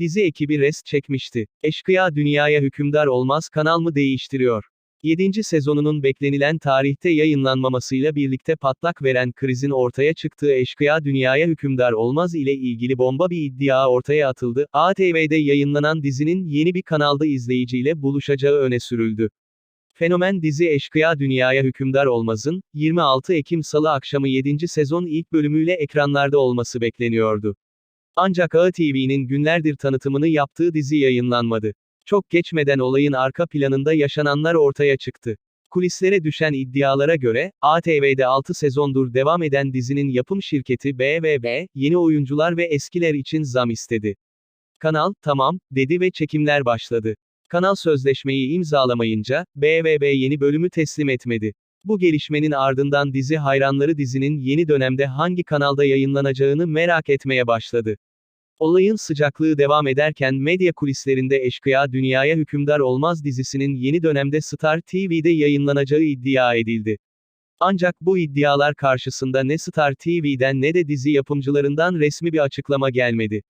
Dizi ekibi rest çekmişti. Eşkıya Dünyaya Hükümdar Olmaz kanal mı değiştiriyor? 7. sezonunun beklenilen tarihte yayınlanmamasıyla birlikte patlak veren krizin ortaya çıktığı Eşkıya Dünyaya Hükümdar Olmaz ile ilgili bomba bir iddia ortaya atıldı. ATV'de yayınlanan dizinin yeni bir kanalda izleyiciyle buluşacağı öne sürüldü. Fenomen dizi Eşkıya Dünyaya Hükümdar Olmaz'ın, 26 Ekim Salı akşamı 7. sezon ilk bölümüyle ekranlarda olması bekleniyordu. Ancak ATV'nin günlerdir tanıtımını yaptığı dizi yayınlanmadı. Çok geçmeden olayın arka planında yaşananlar ortaya çıktı. Kulislere düşen iddialara göre, ATV'de 6 sezondur devam eden dizinin yapım şirketi BVB, yeni oyuncular ve eskiler için zam istedi. Kanal, tamam, dedi ve çekimler başladı. Kanal sözleşmeyi imzalamayınca, BVB yeni bölümü teslim etmedi. Bu gelişmenin ardından dizi hayranları dizinin yeni dönemde hangi kanalda yayınlanacağını merak etmeye başladı. Olayın sıcaklığı devam ederken medya kulislerinde Eşkıya Dünyaya Hükümdar Olmaz dizisinin yeni dönemde Star TV'de yayınlanacağı iddia edildi. Ancak bu iddialar karşısında ne Star TV'den ne de dizi yapımcılarından resmi bir açıklama gelmedi.